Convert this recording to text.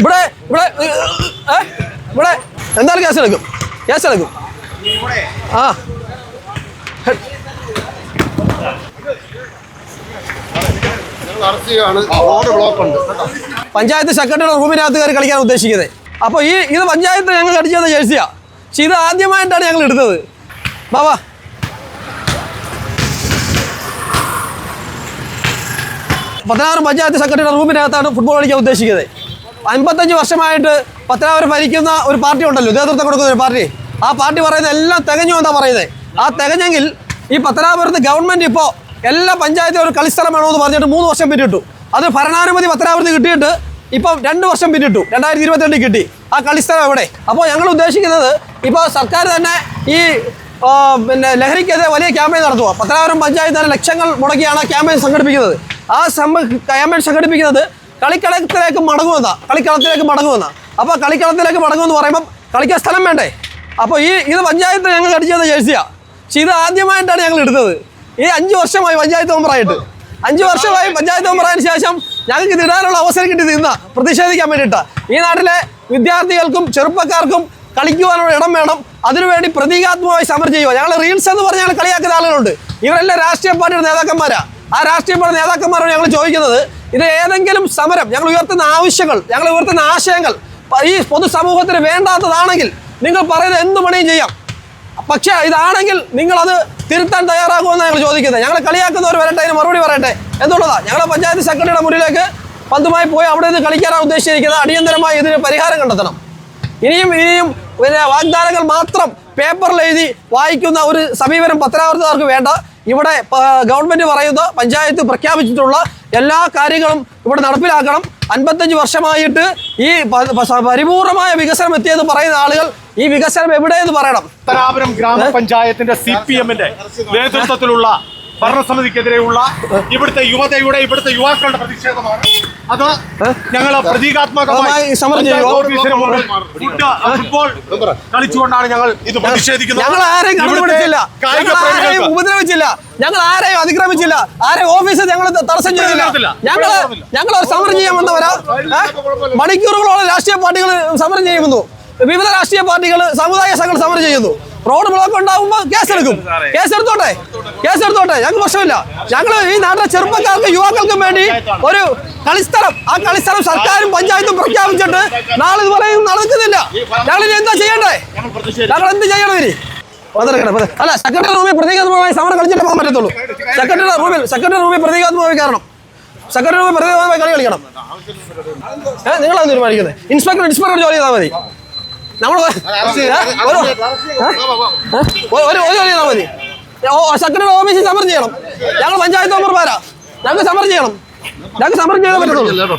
ഇവിടെ ഇവിടെ ഇവിടെ. എന്തായാലും കേസ് എടുക്കും. കേസ് എടുക്കും. ആ. പഞ്ചായത്ത് സെക്രട്ടറി റൂമിനകത്ത് കയറി കളിക്കാൻ ഉദ്ദേശിക്കുന്നത്. അപ്പോൾ ഈ ഇത് പഞ്ചായത്ത് ഞങ്ങൾ അടിച്ചത് ജേഴ്സിയാ പക്ഷെ ഇത് ആദ്യമായിട്ടാണ് ഞങ്ങൾ എടുത്തത്. ബാബാ പതിനാറ് പഞ്ചായത്ത് സെക്രട്ടറിയുടെ റൂമിനകത്താണ് ഫുട്ബോൾ കളിക്കാൻ ഉദ്ദേശിക്കുന്നത്. അമ്പത്തഞ്ച് വർഷമായിട്ട് പത്തനാപുരം ഭരിക്കുന്ന ഒരു പാർട്ടി ഉണ്ടല്ലോ നേതൃത്വം കൊടുക്കുന്ന ഒരു പാർട്ടി. ആ പാർട്ടി പറയുന്ന എല്ലാം തികഞ്ഞു എന്നാ പറയുന്നത് ആ തികഞ്ഞെങ്കിൽ ഈ പത്തനാപുരത്ത് ഗവൺമെന്റ് ഇപ്പോൾ എല്ലാ പഞ്ചായത്തിലും ഒരു കളിസ്ഥലം വേണമെന്ന് പറഞ്ഞിട്ട് മൂന്ന് വർഷം പിന്നിട്ടു. അത് ഭരണാനുമതി പത്തനാപുരത്ത് കിട്ടിയിട്ട് ഇപ്പം രണ്ട് വർഷം പിന്നിട്ടു. രണ്ടായിരത്തി ഇരുപത്തിരണ്ടിൽ കിട്ടി. ആ കളിസ്ഥലം എവിടെ? അപ്പോൾ ഞങ്ങൾ ഉദ്ദേശിക്കുന്നത് ഇപ്പോൾ സർക്കാർ തന്നെ ഈ പിന്നെ ലഹരിക്കെതിരെ വലിയ ക്യാമ്പയിൻ നടത്തുക പത്തനാപുരം പഞ്ചായത്ത് തന്നെ ലക്ഷങ്ങൾ മുടക്കിയാണ് ക്യാമ്പയിൻ സംഘടിപ്പിക്കുന്നത്. ആ ക്യാമ്പയിൻ സംഘടിപ്പിക്കുന്നത് കളിക്കളത്തിലേക്ക് മടങ്ങുമെന്ന കളിക്കളത്തിലേക്ക് മടങ്ങുമെന്ന അപ്പോൾ കളിക്കളത്തിലേക്ക് മടങ്ങുമെന്ന് പറയുമ്പം കളിക്കാൻ സ്ഥലം വേണ്ടേ? അപ്പോൾ ഈ ഇത് പഞ്ചായത്ത് ഞങ്ങൾ അടിച്ചത് ജേഴ്സിയാണ് പക്ഷെ ഇത് ആദ്യമായിട്ടാണ് ഞങ്ങൾ എടുത്തത്. ഈ അഞ്ച് വർഷമായി പഞ്ചായത്ത് മെമ്പറായിട്ട്. അഞ്ച് വർഷമായി പഞ്ചായത്ത് മെമ്പറായതിനു ശേഷം ഞങ്ങൾക്ക് ഇത് ഇടാനുള്ള അവസരം കിട്ടി നിന്ന പ്രതിഷേധിക്കാൻ വേണ്ടിയിട്ട്. ഈ നാട്ടിലെ വിദ്യാർത്ഥികൾക്കും ചെറുപ്പക്കാർക്കും കളിക്കുവാനുള്ള ഇടം വേണം. അതിനുവേണ്ടി പ്രതീകാത്മകമായി സമരം ചെയ്യുക ഞങ്ങൾ റീൽസ് എന്ന് പറഞ്ഞാൽ കളിയാക്കുന്ന ആളുകളുണ്ട്. ഇവരെല്ലാം രാഷ്ട്രീയ പാർട്ടിയുടെ നേതാക്കന്മാരാണ് ആ രാഷ്ട്രീയ പാർട്ടി നേതാക്കന്മാരോട് ഞങ്ങൾ ചോദിക്കുന്നത് ഇത് ഏതെങ്കിലും സമരം ഞങ്ങൾ ഉയർത്തുന്ന ആവശ്യങ്ങൾ ഞങ്ങൾ ഉയർത്തുന്ന ആശയങ്ങൾ ഈ പൊതുസമൂഹത്തിന് വേണ്ടാത്തതാണെങ്കിൽ നിങ്ങൾ പറയുന്നത് എന്ത് പണിയും ചെയ്യാം. പക്ഷേ ഇതാണെങ്കിൽ നിങ്ങളത് തിരുത്താൻ തയ്യാറാകുമെന്ന് ഞങ്ങൾ ചോദിക്കുന്നത്. ഞങ്ങൾ കളിയാക്കുന്നവർ വരട്ടെ അതിന് മറുപടി പറയട്ടെ എന്നുള്ളതാണ് ഞങ്ങളെ പഞ്ചായത്ത് സെക്രട്ടറിയുടെ മുന്നിലേക്ക് പന്തുമായി പോയി അവിടെ നിന്ന് കളിക്കാനാണ് ഉദ്ദേശിച്ചിരിക്കുന്നത്. അടിയന്തരമായി ഇതിന് പരിഹാരം കണ്ടെത്തണം. ഇനിയും ഇനിയും പിന്നെ വാഗ്ദാനങ്ങൾ മാത്രം പേപ്പറിൽ എഴുതി വായിക്കുന്ന ഒരു സമീപനം പത്രാവർത്തകർക്ക് വേണ്ട. ഇവിടെ ഗവൺമെന്റ് പറയുന്ന പഞ്ചായത്ത് പ്രഖ്യാപിച്ചിട്ടുള്ള എല്ലാ കാര്യങ്ങളും ഇവിടെ നടപ്പിലാക്കണം. അൻപത്തഞ്ച് വർഷമായിട്ട് ഈ പരിപൂർണമായ വികസനം എത്തിയെന്ന് പറയുന്ന ആളുകൾ ഈ വികസനം എവിടെയെന്ന് പറയണം. പത്തനാപുരം ഗ്രാമപഞ്ചായത്തിന്റെ സി പി എമ്മിന്റെ നേതൃത്വത്തിലുള്ള ഭരണസമിതിക്കെതിരെയുള്ള ഇവിടുത്തെ യുവതയുടെ ഇവിടുത്തെ യുവാക്കളുടെ പ്രതിഷേധമാണ്. അത് ഞങ്ങൾ പ്രതീകാത്മകമായി ഫുട്ബോൾ കളിച്ചുകൊണ്ടാണ് ഞങ്ങൾ ഇത് പ്രതിഷേധിക്കുന്നത്. ഞങ്ങൾ ആരെയും ആരെയും ഉപദ്രവിച്ചില്ല. ഞങ്ങൾ ആരെയും അതിക്രമിച്ചില്ല. ആരെയും ഓഫീസിൽ ഞങ്ങൾ തടസ്സം ചെയ്തില്ല. ഞങ്ങൾ ഞങ്ങൾ സമരം ചെയ്യാൻ വന്നവരാ ഏ? മണിക്കൂറുകളോളം രാഷ്ട്രീയ പാർട്ടികൾ സമരം ചെയ്യുന്നു. വിവിധ രാഷ്ട്രീയ പാർട്ടികൾ സമുദായ സംഘങ്ങൾ സമരം ചെയ്യുന്നു. റോഡ് ബ്ലോക്ക് ഉണ്ടാകുമ്പോൾ കേസെടുക്കും കേസെടുത്തോട്ടെ കേസെടുത്തോട്ടെ ഞങ്ങൾക്ക് പ്രശ്നമില്ല. ഞങ്ങൾ ഈ നാട്ടിലെ ചെറുപ്പക്കാർക്കും യുവാക്കൾക്കും വേണ്ടി ഒരു കളിസ്ഥലം ആ കളിസ്ഥലം സർക്കാരും പഞ്ചായത്തും പ്രഖ്യാപിച്ചിട്ട് നാളെ ഇതുപോലെ നടക്കുന്നില്ല. ഞങ്ങൾ ഇനി എന്താ ചെയ്യണ്ടേ? ഞങ്ങൾ എന്ത് ചെയ്യണം ഇനി? അല്ല സെക്രട്ടറി റൂമിൽ പ്രതീകാത്മകമായി സമരം കളിച്ചിട്ട് പോകാൻ പറ്റത്തുള്ളൂ. സെക്രട്ടറി റൂമിൽ സെക്രട്ടറി റൂമിൽ പ്രതീകാത്മകമായി കാരണം സെക്രട്ടറി റൂമിൽ പ്രതീകാത്മകമായി കളി കളിക്കണം. ഏഹ് നിങ്ങളത് തീരുമാനിക്കുന്നത് ഇൻസ്പെക്ടർ ഇൻസ്പെക്ടർ ജോലി ചെയ്താൽ മതി. നമ്മൾ ഒരു ഒരു ജോലി ചെയ്താൽ മതി സെക്രട്ടറി ഓഫീസിൽ സമരം ചെയ്യണം ഞങ്ങൾ പഞ്ചായത്ത് മെമ്പർമാരാ ഞങ്ങൾക്ക് സമരം ചെയ്യണം ഞങ്ങൾക്ക് സമരം ചെയ്യാൻ പറ്റത്തുള്ളൂ